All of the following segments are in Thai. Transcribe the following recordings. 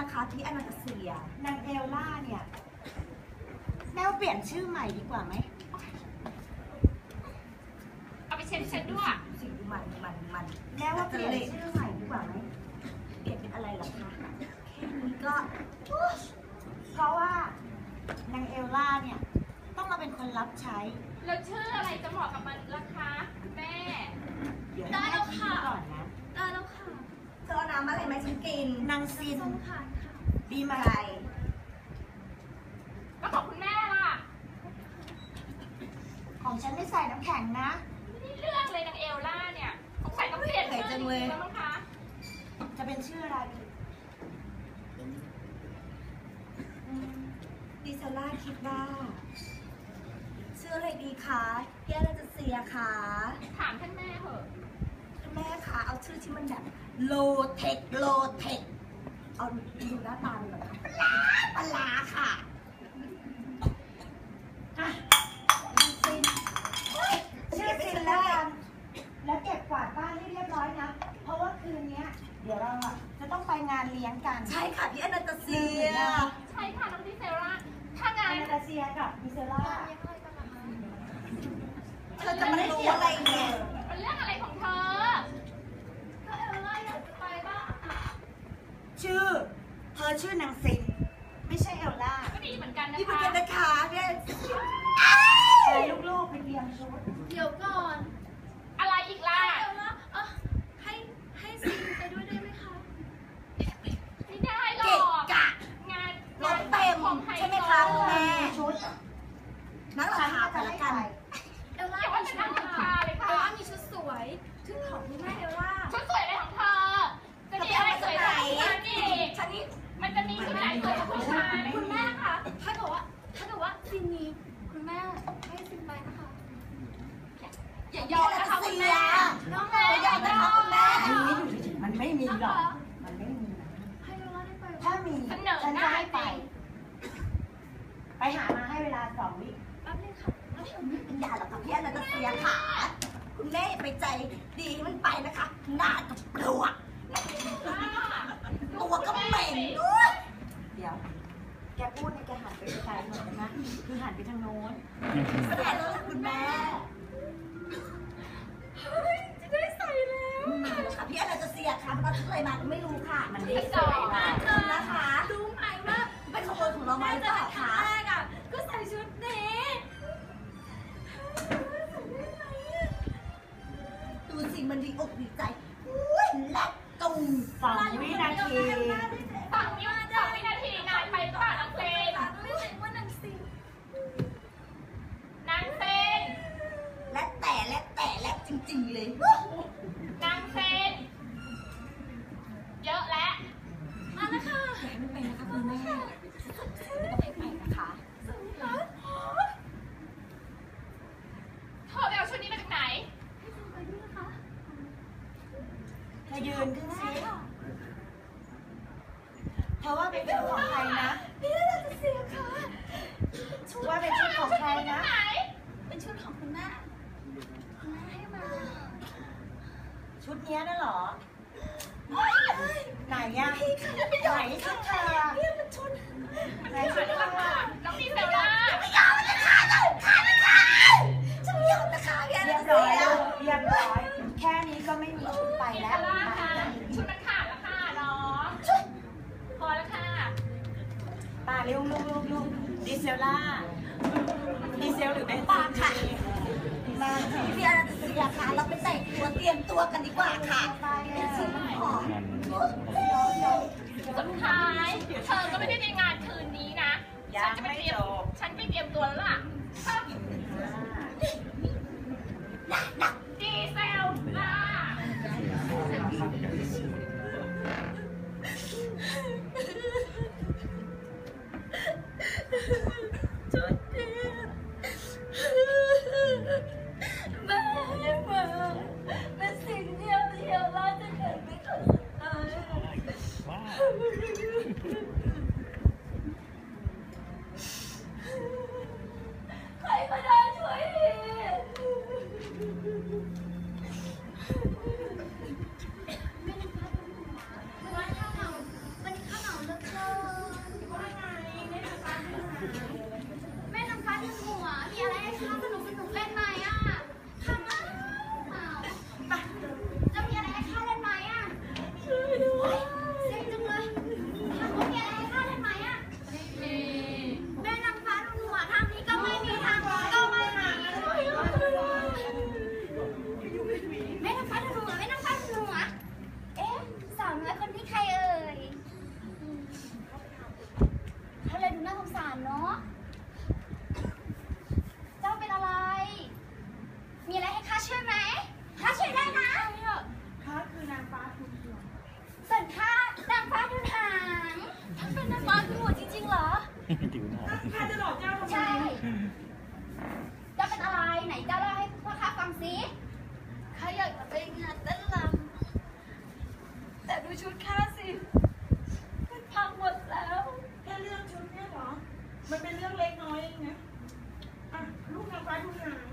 นะคะที่อนาตาเซียนางเอลล่าเนี่ยแม่ว่าเปลี่ยนชื่อใหม่ดีกว่าไหมเอาไปเช็ดเช็ดด้วยสิ่งมันมันมันแม่ว่าเปลี่ยนชื่อใหม่ดีกว่าไหมเปลี่ยนเป็นอะไรเหรอคะแค่นี้ก็อุ๊ยเพราะว่านางเอลล่าเนี่ยต้องมาเป็นคนรับใช้ แล้วชื่ออะไรจะเหมาะกับมันล่ะคะแม่ เดี๋ยวให้แม่คิดก่อนนะได้แล้วค่ะเธอเอาน้ำอะไรมาให้ฉันกินนางซินส้มค่ะดีไหมแล้วของคุณแม่ล่ะ ของฉันไม่ใส่น้ำแข็งนะนี่เรื่องเลยนางเอลล่าเนี่ยสงสัยต้องเปลี่ยนชื่อจริงๆแล้วมั้งคะจะเป็นชื่ออะไรอืมดิเซลล่าคิดว่าชื่ออะไรดีคะพี่อาจะเสียคะถามท่านแม่เถอะ แม่คะเอาชื่อที่มันแบบโลเทคโลเทคเอาดูหน้าตาเลยเหรอคะปลาปลาค่ะอะซินเฮ้ยชื่อซินแล้วกันแล้วเก็บกวาดบ้านให้เรียบร้อยนะ เพราะว่าคืนเนี้ย เดี๋ยวเราอะจะต้องไปงานเลี้ยงกันใช่ค่ะพี่อนาตาเซียใช่ค่ะน้องดิเซลล่าถ้าองานนาตาเซียกับดิเซล่าเลี้ยงอะไรกันล่ะคะเธอจะมารู้อะไรเนี่ย มันเรื่องอะไรของเธอก็เอลล่าอยากจะไปบ้างอะ ชื่อ เธ อชื่อนางซินไม่ใช่เอลล่าก็ดีเหมือนกันนะนี่เป็นคะกันนะคะเนี่ยไปลูกๆไปเตรียมชุดเดี๋ยวก่อนอะไรอีกล่ะเดี๋ยวนะเอ่อให้ให้ซินไปด้วยได้ไหมคะ ไม่ได้หรเกะอกกะงานรถเต็มของไฮใช่ไหมโซคะคุณแม่ชุดนั่งราคากันละกันเอลล่าอย่าว่าจะนั่งราคาเลยเอลค่ะล่ามีชุดสวยชุดของคุณแม่เอลล่าชุดสวยอะไรของเธอ จะมีอะไรสวยกว่าฉันอีกฉันนี่ มันจะมีชุดไหนสวยกว่าผู้ชายคุณแม่คะถ้าเกิดว่าถ้าเกิดว่าซินนี้คุณแม่ให้ซินไปนะคะอย่ายอมนะคะคุณแม่น้องไม่ยอมนะคะคุณแม่มันไม่มีหรอกมันไม่มีนะให้เอลล่าได้ไปถ้ามีเสนอฉันหจะน้าให้จไปริงไปหามาให้เวลาสองวิแป๊บนึงค่ะเป็นยาหรอกค่ะพี่อนาตาเซียค่ะคุณแม่อย่าไปใจดีให้มันไปนะคะหน้ากับปลวก ตัวก็เหม็นด้วยเดี๋ยว แกพูดเนี่ยแกหันไปไกลๆหน่อยนะคือหันไปทางโน้นไม่ได้แล้วล่ะคุณแม่จะได้ใส่แล้วค่ะพี่อนาตาเซียค่ะมันเอาชุดอะไรมาก็ไม่รู้ค่ะ มันที่ไม่สสอวยงนะเธอนะคะรู้ไหมว่าเป็นขโมยของเรามาแม่หรือจะเปเป็ล่านครั้คะงแรกอะก็ใส่ชุดนี้ดูสิมันดีอกดีใจอุ้ยและตูม สองวินาที สองวิสองวินาทีนานไปหรือเปล่าน้องเซน ก็ไม่ใช่ว่านางซิน นางเซน และแต่และแต่และจริงๆเลย นางเซน เยอะแล้ว มาแล้วค่ะ ไม่ไปนะคะคุณแม่ไม่ไปนะคะ เธอไปเอาชุดนี้มาจากไหน ไปด้วยนะคะ เธอยืนขึ้นสิเธอว่าเป็นชุดของใครนะ นี่เราจะเสียค่ะ ว่าเป็นชุดของใครนะ ไหน เป็นชุดของคุณแม่คุณแม่ให้มา ชุดเนี้ยน่ะเหรอ ไหนอะไหนชุดเธออะ เนี่ยเป็นชุด ไหนชุดเธออะ น้องดีเซลล่า ไม่ยอมนะคะเราค่ะนะคะฉันไม่ยอมนะคะพี่อ เรี นาย บ ตา ร้อย เซีย เรียบร้อย แค่นี้ก็ไม่มีชุดไป ดี แล้ เซ ว ลล่าค่ะ ชุดมันขาดแล้วค่ะน้องพอแล้วค่ะ ตาเร็วลูกลูกลูกดี เซลล่า ดีเซลหรือเบนปากค่ะมาพี่อนันตเซียค่ะ เราไปแต่งตัวเตรียมตัวกันดีกว่าค่ะเป็นชุดของสุดท้าย เธอก็ไม่ได้ในงานคืนนี้นะ ฉันจะไปเตรียม ฉันไปเตรียมตัวแล้วล่ะดีเซลื่องเล็กน้อยเองนะลูกนางฟ้าดูหาง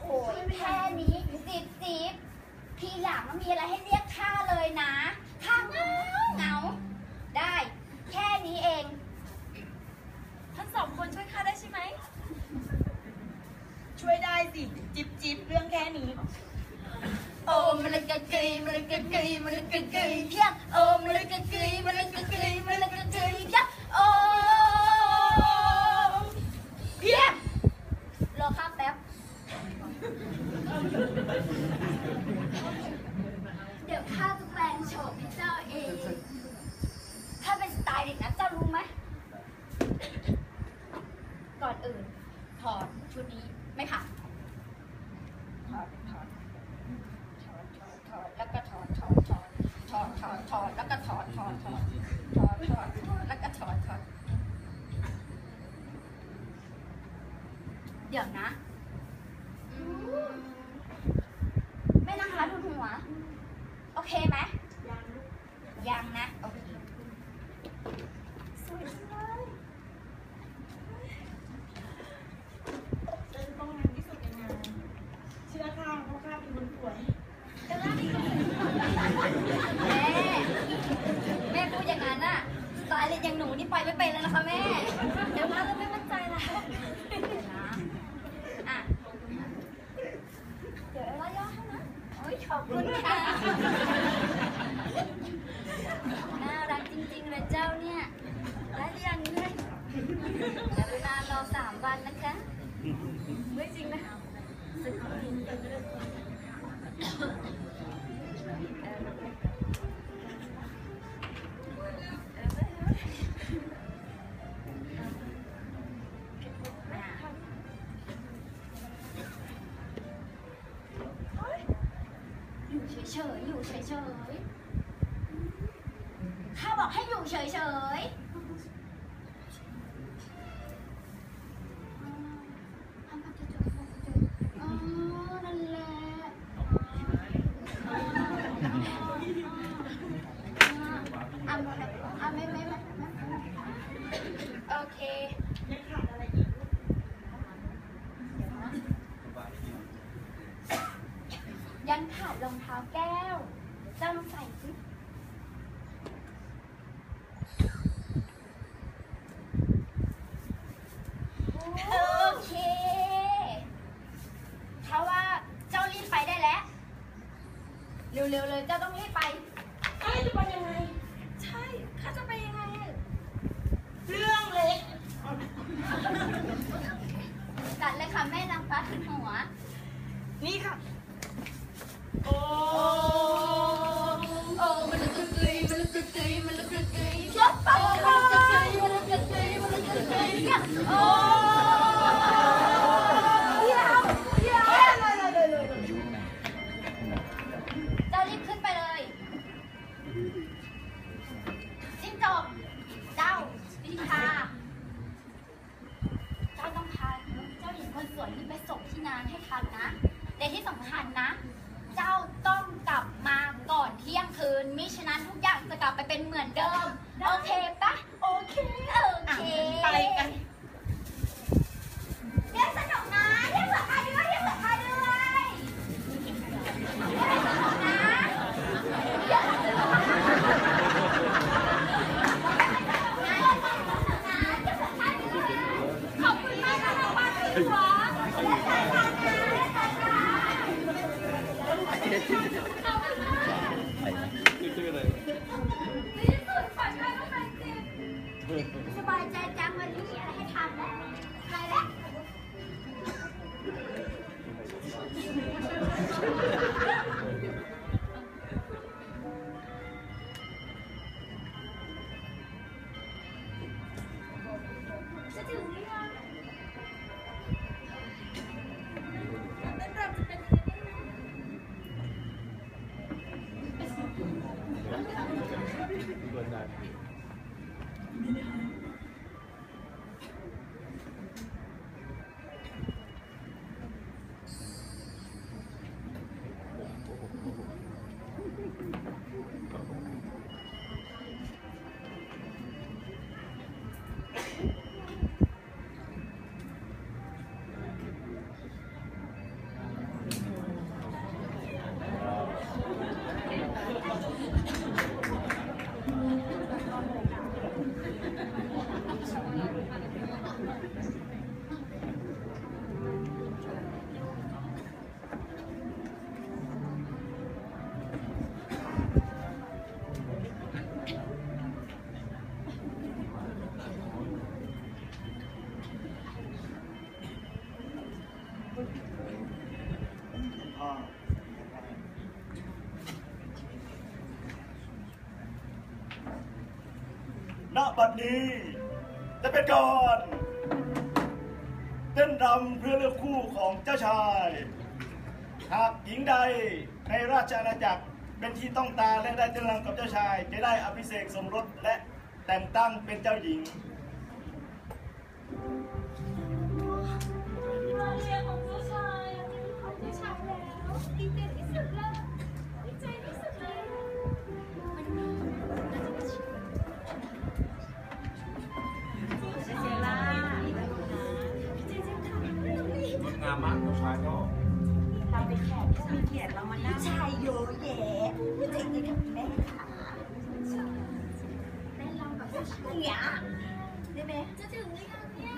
โอ้ยแค่นี้สิบสิบทีหลังมันมีอะไรให้เรียกข้าเลยนะข้าเงาเงา ได้ แค่นี้เองท่านสองคนช่วยข้าได้ใช่ไหม ช่วยได้สิ จิบจิบเรื่องแค่นี้ โอ้มันลกะกรีมันลกะกรีมันลกะกรีเพียงโอ้มันลกะกรีมันลกะกรีมันลกะกรีเพียง ดี๋ยวนะไม่นั่งคะทุนหัว โอเคไหมยังนะ โอเคสวยจังเลยเป็นต้องงานที่สุดในงานเชื่อข้าเพราะข้าเป็นคนสวยแม่ แม่พูดอย่างนั้นน่ะสไตล์เล็กอย่างหนูนี่ไปไม่เป็นแล้วนะคะแม่ เดี๋ยวมาแล้วไม่มั่นใจและเดี๋ยวนะอะเดี๋ยวเอล่าย่อให้นะโอ้ยขอบคุณค่ะ น่ารักจริงๆเลยเจ้าเนี่ยและยังเนี่ยเดี๋ยวนารอสามวันนะคะ ไม่จริงนะสุดของจริง บอกให้อยู่เฉยๆอ๋อนั่นแหละอะอะไม่ไม่ไม่ไม่โอเค ยังขาดอะไรอีก ยังขาดรองเท้าแก้ว เจ้าลองใส่สิโอเคถ้าว่าเจ้ารีบไปได้แล้ว เร็วๆเลยเจ้าต้องรีบไป เอ้ยจะไปยังไง ใช่ข้าจะไปยังไงอะเรื่องเล็กกัดเลยค่ะแม่นางฟ้าถึงหัว นี่ค่ะ โอ้โอ้มันลึกกึกกยมันลึกกึกกยมันลึกกึกกยยกไปมันลึกกึกกยมันลึกกึกกยมันลึกกึกกยเนี่ยโอ้ สบายใจจังวันนี้มีอะไรให้ทำแล้วไปแล้ว ณบัดนี้ จะเป็นก่อนเต้นรำเพื่อเลือกคู่ของเจ้าชาย หากหญิงใดในราชอาณาจักรเป็นที่ต้องตาและได้เต้นรำกับเจ้าชาย จะได้อภิเษกสมรสและแต่งตั้งเป็นเจ้าหญิง งามมากผู้ชายก็เราไปแขกผู้มีเกียรติเรามานั่งชายเยอะแยะผู้ใจดีกับแม่ค่ะแม่ลองแบบเนี่ยได้ไหมจะถึงหรือยังเนี่ย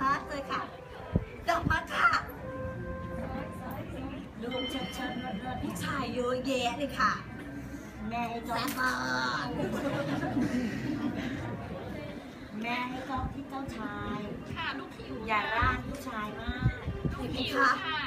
มาเลยค่ะดอกมาค่ะลูกเชิญเชิญผู้ชายเยอะแยะเลยค่ะ แม่ให้จองบ้า แม่ให้จองที่เจ้าชาย ค่ะ ลูกหิวอย่าร่างผู้ชายมากลูกเห็นไหมหิวคะค่ะ